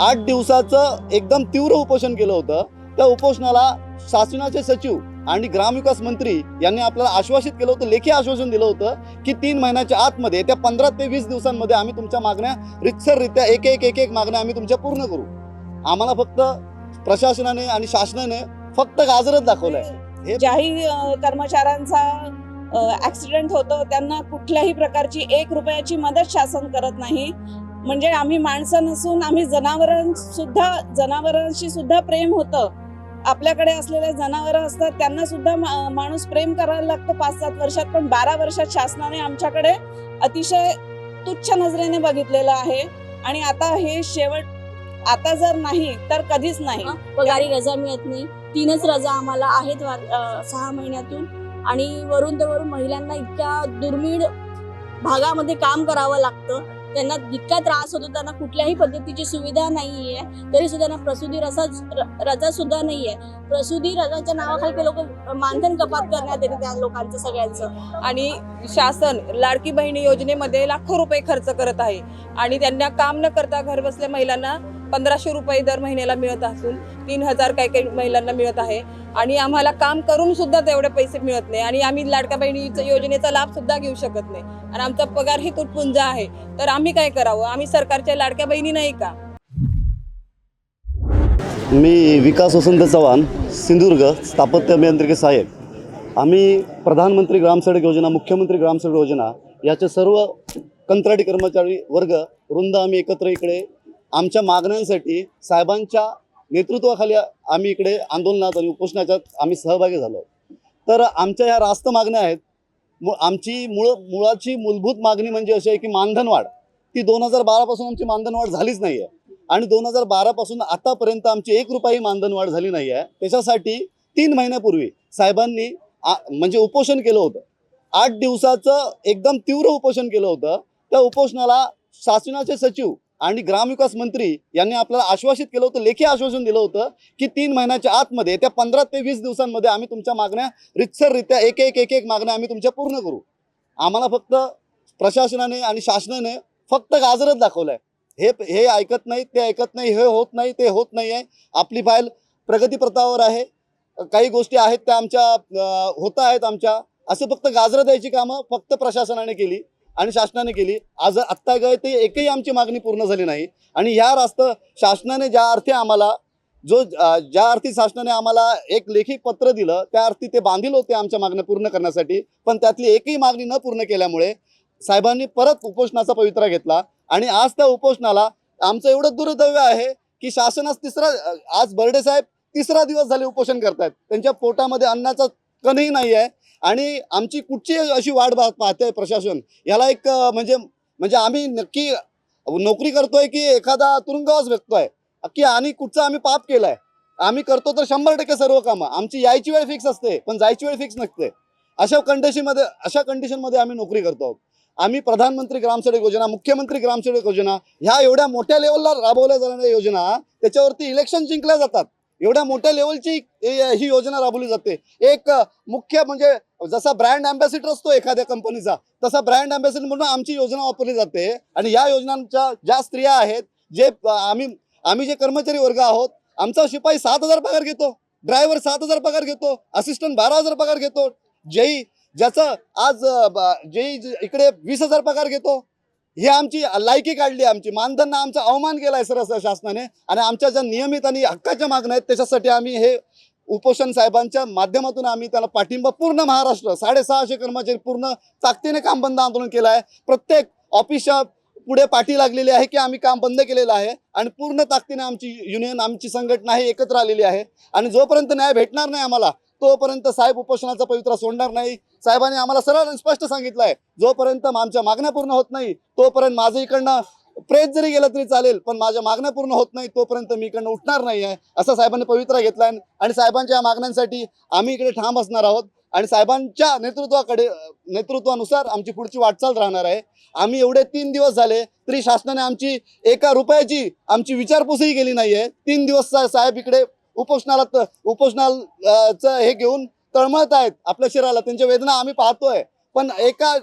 आठ दिवसाचं एकदम तीव्र उपोषण केलं होतं. त्या उपोषणाला शासनाचे सचिव आणि ग्रामविकास मंत्री यांनी आपल्याला आश्वासित केलं होतं लेखी आश्वासन दिलं होतं की तीन महिन्याच्या आतमध्ये त्या पंधरा ते वीस दिवसांमध्ये आम्ही तुमच्या मागण्या रितसररित्या एक एक एक एक मागण्या आम्ही तुमच्या पूर्ण करू. आम्हाला फक्त प्रशासनाने आणि शासनाने फक्त गाजरच दाखवलंय. ज्याही कर्मचाऱ्यांचा ऍक्सिडेंट होतो त्यांना कुठल्याही प्रकारची एक रुपयाची मदत शासन करत नाही. म्हणजे आम्ही माणसं नसून आम्ही जनावरांसुद्धा जनावरांशी सुद्धा प्रेम होतं. आपल्याकडे असलेले जनावरं असतात त्यांना सुद्धा मा- माणूस प्रेम करायला लागतो पाच सात वर्षात पण बारा वर्षात शासनाने आमच्याकडे अतिशय तुच्छ नजरेने बघितलेलं आहे. आणि आता हे शेवट आता जर नाही तर कधीच नाही. पगारी रजा मिळत नाही. तीनच रजा आम्हाला आहेत सहा महिन्यातून. आणि वरून तर वरून महिलांना इतक्या दुर्मिळ भागामध्ये काम करावं लागतं. त्यांना इतका त्रास होतो त्यांना कुठल्याही पद्धतीची सुविधा नाहीये. तरी सुद्धा त्यांना प्रसूती रसा रजा सुद्धा नाहीये. प्रसूती रजाच्या नावाखाली ते लोक मानधन कपात करण्यात येते त्या लोकांचं सगळ्यांचं. आणि शासन लाडकी बहिणी योजनेमध्ये लाखो रुपये खर्च करत आहे. आणि त्यांना काम न करता घरबसल्या महिलांना पंधराशे रुपये दर महिन्याला मिळत असून तीन हजार काही काही महिलांना मिळत आहे. आणि आम्हाला काम करून सुद्धा तेवढे पैसे मिळत नाही. आणि आम्ही लाडक्या बहिणीच्या योजनेचा लाभ सुद्धा घेऊ शकत नाही. आणि आमचा पगार ही तुटपुंजा आहे. तर आम्ही काय करावं? आम्ही सरकारच्या लाडक्या बहिणी नाही का? मी विकास वसंत चव्हाण सिंधुदुर्ग स्थापत्य अभियांत्रिकी साहेब आम्ही प्रधानमंत्री ग्रामसडक योजना मुख्यमंत्री ग्रामसडक योजना याचे सर्व कंत्राटी कर्मचारी वर्ग वृंद आम्ही एकत्र इकडे आमच्या मागण्यांसाठी साहेबांच्या नेतृत्वाखाली आम्ही इकडे आंदोलनात आणि उपोषणाच्यात आम्ही सहभागी झालो. तर आमच्या ह्या रास्त मागण्या आहेत. मु आमची मूळ मुळाची मूलभूत मागणी म्हणजे अशी आहे की मानधनवाढ. ती दोन हजार बारापासून आमची मानधनवाढ झालीच नाही आहे आणि दोन हजार बारापासून आतापर्यंत आमची एक रुपयाही मानधन वाढ झाली नाही आहे त्याच्यासाठी तीन महिन्यापूर्वी साहेबांनी म्हणजे उपोषण केलं होतं. आठ दिवसाचं एकदम तीव्र उपोषण केलं होतं. त्या उपोषणाला शासनाचे सचिव आणि ग्रामविकास मंत्री यांनी आपल्याला आश्वासित केलं होतं लेखी आश्वासन दिलं होतं की तीन महिन्याच्या आतमध्ये त्या पंधरा ते वीस दिवसांमध्ये आम्ही तुमच्या मागण्या रितसररित्या एक एक एक एक मागण्या आम्ही तुमच्या पूर्ण करू. आम्हाला फक्त प्रशासनाने आणि शासनाने फक्त गाजरच दाखवलं आहे हे हे ऐकत नाही ते ऐकत नाही हे होत नाही ते होत नाही आहे आपली फाईल प्रगतीपथावर आहे. काही गोष्टी आहेत त्या आमच्या होत आहेत आमच्या. असं फक्त गाजरं द्यायची कामं फक्त प्रशासनाने केली. आणि शासनाने केली. आज आत्ता काय ते एकही आमची मागणी पूर्ण झाली नाही. आणि ह्या रास्त शासनाने ज्या अर्थी आम्हाला जो ज्या अर्थी शासनाने आम्हाला एक लेखी पत्र दिलं त्या अर्थी ते बांधील होते आमच्या मागण्या पूर्ण करण्यासाठी. पण त्यातली एकही मागणी न पूर्ण केल्यामुळे साहेबांनी परत उपोषणाचा पवित्रा घेतला. आणि आज त्या उपोषणाला आमचं एवढं दुर्दव्य आहे की शासनास तिसरा आज बर्डे साहेब तिसरा दिवस झाले उपोषण करतायत. त्यांच्या पोटामध्ये अन्नाचा कणही नाही आहे. आणि आमची कुठची अशी वाट पाह- पाहते प्रशासन? याला एक म्हणजे म्हणजे आम्ही नक्की नोकरी करतोय की एखादा तुरुंगवास व्यक्तोय की आणि कुठचं आम्ही पाप केलाय? आम्ही करतो तर शंभर टक्के सर्व कामं. आमची यायची वेळ फिक्स असते पण जायची वेळ फिक्स नसते. अशा कंडिशनमध्ये अशा कंडिशनमध्ये आम्ही नोकरी करतो. आहोत आम्ही प्रधानमंत्री ग्रामसडक योजना मुख्यमंत्री ग्रामसडक योजना ह्या एवढ्या मोठ्या लेवलला राबवल्या जाणाऱ्या योजना त्याच्यावरती इलेक्शन जिंकल्या जातात. एवढ्या मोठ्या लेवलची ही ही योजना राबवली जाते. एक मुख्य म्हणजे जसा ब्रँड अँबॅसिडर असतो एखाद्या कंपनीचा तसा ब्रँड अँबॅसिडर म्हणून आमची योजना वापरली जाते. आणि या योजनांच्या ज्या स्त्रिया आहेत जे आम्ही आम्ही जे कर्मचारी वर्ग आहोत आमचा शिपाई सात हजार पगार घेतो ड्रायव्हर सात हजार पगार घेतो असिस्टंट बारा हजार पगार घेतो. जेई ज्याचं आज जेई इकडे वीस हजार पगार घेतो ही आमची लायकी काढली आमची. मानधन आमचा अवमान केलाय सर शासनाने. आणि आमच्या ज्या नियमित आणि हक्काच्या मागण्या आहेत त्याच्यासाठी आम्ही हे उपोषण साहेबांच्या माध्यमातून आम्ही त्याला पाठिंबा पूर्ण महाराष्ट्र साडेसहाशे कर्मचारी पूर्ण ताकदीने काम बंद आंदोलन केलं आहे. प्रत्येक ऑफिसच्या पुढे पाठी लागलेली आहे की आम्ही काम बंद केलेलं आहे. आणि पूर्ण ताकदीने आमची युनियन आमची संघटना ही एकत्र आलेली आहे. आणि जोपर्यंत न्याय भेटणार नाही आम्हाला तोपर्यंत साहेब उपोषणाचा पवित्रा सोडणार नाही. साहेबांनी आम्हाला सरळ आणि स्पष्ट सांगितलं आहे जोपर्यंत आमच्या मागण्या पूर्ण होत नाही तोपर्यंत माझं इकडनं प्रेत जरी गेलं तरी चालेल पण माझ्या मागण्या पूर्ण होत नाही तोपर्यंत मी इकडनं उठणार नाही आहे असं साहेबांनी पवित्रा घेतला आहे आणि साहेबांच्या या मागण्यांसाठी आम्ही इकडे ठाम असणार आहोत. आणि साहेबांच्या नेतृत्वाकडे नेतृत्वानुसार आमची पुढची वाटचाल राहणार आहे. आम्ही एवढे तीन दिवस झाले तरी शासनाने आमची एका रुपयाची आमची विचारपूसही केली नाही आहे तीन दिवस साहेब इकडे उपोषणाला त- उपोषणाचं हे घेऊन तळमळत आहेत आपल्या शरीराला. त्यांच्या वेदना आम्ही पाहतोय. पण एका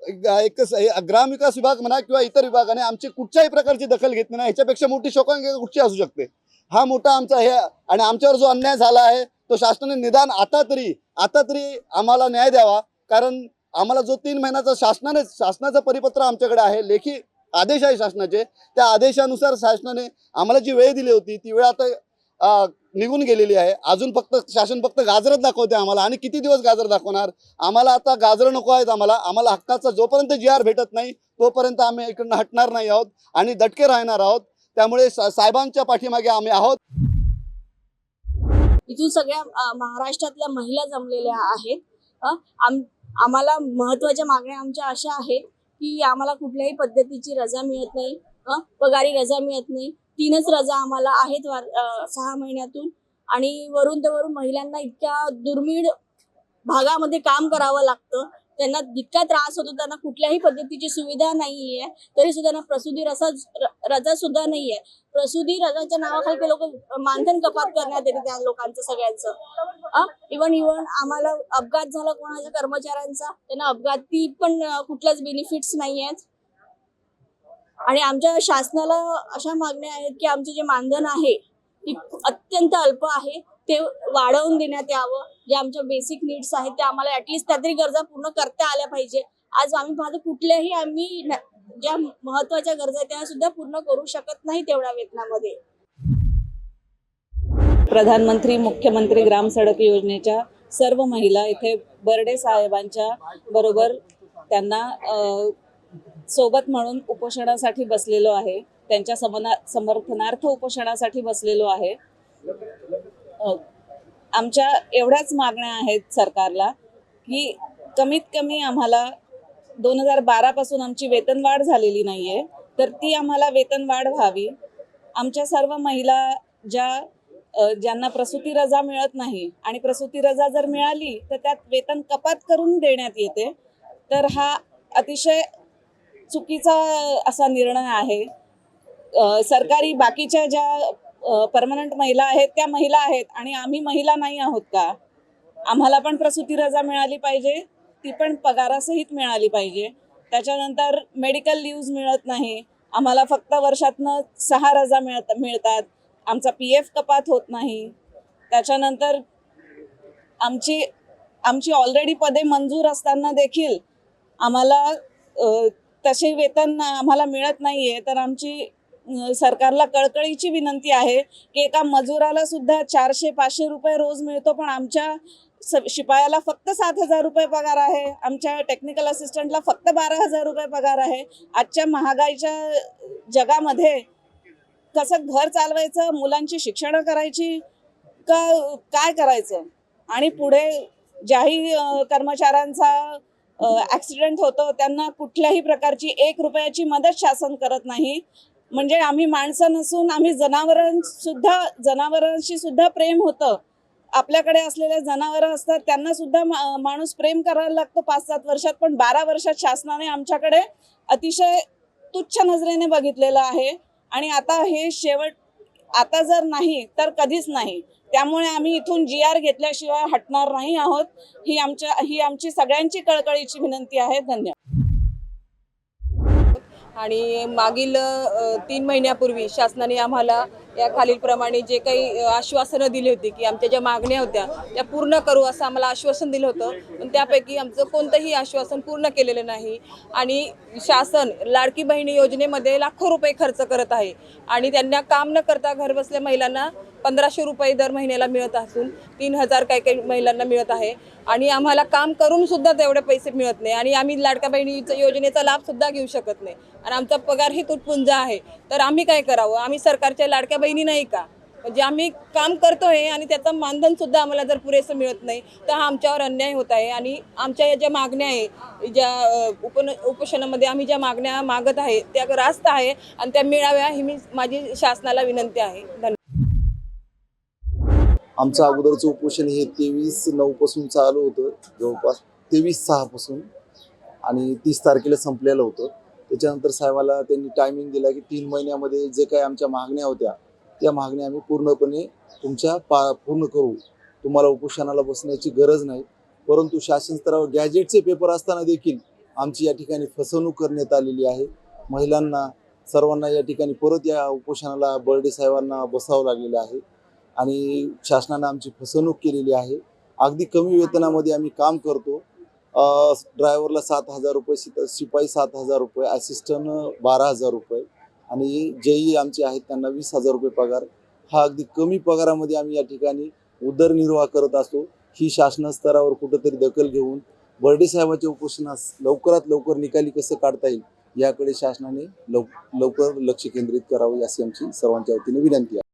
एक ग्रामविकास विभाग म्हणा किंवा इतर विभागाने आमची कुठच्याही प्रकारची दखल घेतली नाही. ह्याच्यापेक्षा मोठी शोकांक कुठची असू शकते? हा मोठा आमचा हे आणि आमच्यावर जो अन्याय झाला आहे तो शासनाने निदान आता तरी आता तरी आम्हाला न्याय द्यावा. कारण आम्हाला जो तीन महिन्याचा शासनाने शासनाचं परिपत्र आमच्याकडे आहे लेखी आदेश आहे शासनाचे. त्या आदेशानुसार शासनाने आम्हाला जी वेळ दिली होती ती वेळ आता निघून गेलेली आहे. अजून फक्त शासन फक्त गाजरच दाखवते आम्हाला. आणि किती दिवस गाजर दाखवणार? आम्हाला आता गाजर नको आहेत आम्हाला. आम्हाला हक्काचा जोपर्यंत जी आर भेटत नाही तोपर्यंत आम्ही इकडनं हटणार नाही आहोत आणि दटके राहणार आहोत. त्यामुळे साहेबांच्या पाठीमागे आम्ही आहोत. इथून सगळ्या महाराष्ट्रातल्या महिला जमलेल्या आहेत. आम्हाला महत्त्वाच्या मागण्या आमच्या अशा आहेत की आम्हाला कुठल्याही पद्धतीची रजा मिळत नाही. पगारी रजा मिळत नाही. तीनच रजा आम्हाला आहेत सहा महिन्यातून. आणि वरून ते वरून महिलांना इतक्या दुर्मिळ भागामध्ये काम करावं लागतं. त्यांना जितका त्रास होतो त्यांना कुठल्याही पद्धतीची सुविधा नाहीये. तरी सुद्धा त्यांना प्रसूती रसा रजा सुद्धा नाहीये. प्रसूती रजाच्या नावाखाली ते लोक मानधन कपात करण्यात येते त्या लोकांचं सगळ्यांचं. इवन इवन आम्हाला अपघात झाला कोणाच्या कर्मचाऱ्यांचा त्यांना अपघाती पण कुठल्याच बेनिफिट्स नाही आहेत आणि आमच्या शासनाला अशा मागण्या आहेत की आमचे जे मानधन आहे ती अत्यंत अल्प आहे. ते वाढवून देण्यात यावं. जे आमच्या बेसिक नीड्स आहेत ते आम्हाला ऍटलिस्ट त्यातरी गरजा पूर्ण करता आल्या पाहिजे. आज आम्ही पाहतो कुठल्याही आम्ही ज्या महत्त्वाच्या गरजा आहेत त्या सुद्धा पूर्ण करू शकत नाही तेवढ्या वेतनामध्ये. प्रधानमंत्री मुख्यमंत्री ग्राम सडक योजनेच्या सर्व महिला इथे बर्डे साहेबांच्या बरोबर त्यांना सोबत म्हणून उपोषणासाठी बसलेलो आहे. त्यांच्या समना समर्थनार्थ उपोषणासाठी बसलेलो आहे. आमच्या एवढ्याच मागण्या आहेत सरकारला की कमीत कमी आम्हाला दोन हजार बारापासून आमची वेतनवाढ झालेली नाही आहे तर ती आम्हाला वेतनवाढ व्हावी. आमच्या सर्व महिला ज्या ज्यांना प्रसूती रजा मिळत नाही आणि प्रसूती रजा जर मिळाली तर त्यात वेतन कपात करून देण्यात येते. तर हा अतिशय चुकीचा असा निर्णय आहे. सरकारी बाकीच्या ज्या परमनंट महिला आहेत त्या महिला आहेत आणि आम्ही महिला नाही आहोत का? आम्हाला पण प्रसूती रजा मिळाली पाहिजे ती पण पगारासहित मिळाली पाहिजे. त्याच्यानंतर मेडिकल लिव्ज मिळत नाही. आम्हाला फक्त वर्षातनं सहा रजा मिळत मिळतात. आमचा पी एफ कपात होत नाही. त्याच्यानंतर आमची आमची ऑलरेडी पदे मंजूर असताना देखील आम्हाला तसे वेतन आम्हाला मिळत नाही आहे तर आमची सरकारला कळकळीची विनंती आहे की एका मजुराला सुद्धा चारशे पाचशे रुपये रोज मिळतो पण आमच्या स शिपायाला फक्त सात हजार रुपये पगार आहे. आमच्या टेक्निकल असिस्टंटला फक्त बारा हजार रुपये पगार आहे. आजच्या महागाईच्या जगामध्ये कसं घर चालवायचं मुलांची शिक्षणं करायची का काय करायचं? आणि पुढे ज्याही कर्मचाऱ्यांचा ॲक्सिडेंट होतो त्यांना कुठल्याही प्रकारची एक रुपयाची मदत शासन करत नाही. म्हणजे आम्ही माणसं नसून आम्ही जनावरांसुद्धा जनावरांशी सुद्धा प्रेम होतं. आपल्याकडे असलेले जनावरं असतात त्यांना सुद्धा मा- माणूस प्रेम करायला लागतो पाच सात वर्षात पण बारा वर्षात शासनाने आमच्याकडे अतिशय तुच्छ नजरेने बघितलेलं आहे. आणि आता हे शेवट आता जर नाही तर कधीच नाही. त्यामुळे आम्ही इथून जी आर घेतल्याशिवाय हटणार नाही आहोत. ही आमच्या ही आमची सगळ्यांची कळकळीची विनंती आहे. धन्यवाद. आणि मागील तीन महिन्यापूर्वी शासनाने आम्हाला या खालीलप्रमाणे जे काही आश्वासनं दिली होती की आमच्या ज्या मागण्या होत्या त्या पूर्ण करू असं आम्हाला आश्वासन दिलं होतं. पण त्यापैकी आमचं कोणतंही आश्वासन पूर्ण केलेलं नाही. आणि शासन लाडकी बहिणी योजनेमध्ये लाखो रुपये खर्च करत आहे. आणि त्यांना काम न करता घरबसल्या महिलांना पंधराशे रुपये दर महिन्याला मिळत असून तीन हजार काही काही महिलांना मिळत आहे. आणि आम्हाला काम करून सुद्धा तेवढे पैसे मिळत नाही. आणि आम्ही लाडक्या बहिणी योजनेचा लाभ सुद्धा घेऊ शकत नाही. आणि आमचा पगार ही तुटपुंज आहे. तर आम्ही काय करावं? आम्ही सरकारच्या लाडक्या बहिणी नाही का? म्हणजे आम्ही काम करतोय आणि त्याचं मानधन सुद्धा आम्हाला जर पुरेसं मिळत नाही तर हा आमच्यावर अन्याय होत आहे. आणि आमच्या या ज्या मागण्या आहे ज्या उपन उपोषणामध्ये आम्ही ज्या मागण्या मागत आहे त्या रास्त आहे आणि त्या मिळाव्या ही मी माझी शासनाला विनंती आहे. धन्यवाद. आमचं अगोदरचं उपोषण हे तेवीस नऊ पासून चालू होतं जवळपास तेवीस सहा पासून आणि तीस तारखेला संपलेलं होतं. त्याच्यानंतर साहेबाला त्यांनी टायमिंग दिला की तीन महिन्यामध्ये जे काही आमच्या मागण्या होत्या त्या मागण्या आम्ही पूर्णपणे तुमच्या पा पूर्ण करू. तुम्हाला उपोषणाला बसण्याची गरज नाही. परंतु शासन स्तरावर गॅजेटचे पेपर असताना देखील आमची या ठिकाणी फसवणूक करण्यात आलेली आहे. महिलांना सर्वांना या ठिकाणी परत या उपोषणाला बर्डे साहेबांना बसावं लागलेलं आहे आणि शासनानं आमची फसवणूक केलेली आहे. अगदी कमी वेतनामध्ये आम्ही काम करतो. ड्रायव्हरला सात हजार रुपये शिपाई सात हजार रुपये असिस्टंट बारा हजार रुपये. आणि जेई आमचे आहेत त्यांना वीस हजार रुपये पगार. हा अगदी कमी पगारामध्ये आम्ही या ठिकाणी उदरनिर्वाह करत असतो. ही शासन स्तरावर कुठंतरी दखल घेऊन बर्डे साहेबाच्या उपोषणास लवकरात लवकर निकाली कसं काढता येईल याकडे शासनाने लव लवकर लक्ष केंद्रित करावे अशी आमची सर्वांच्या वतीने विनंती आहे.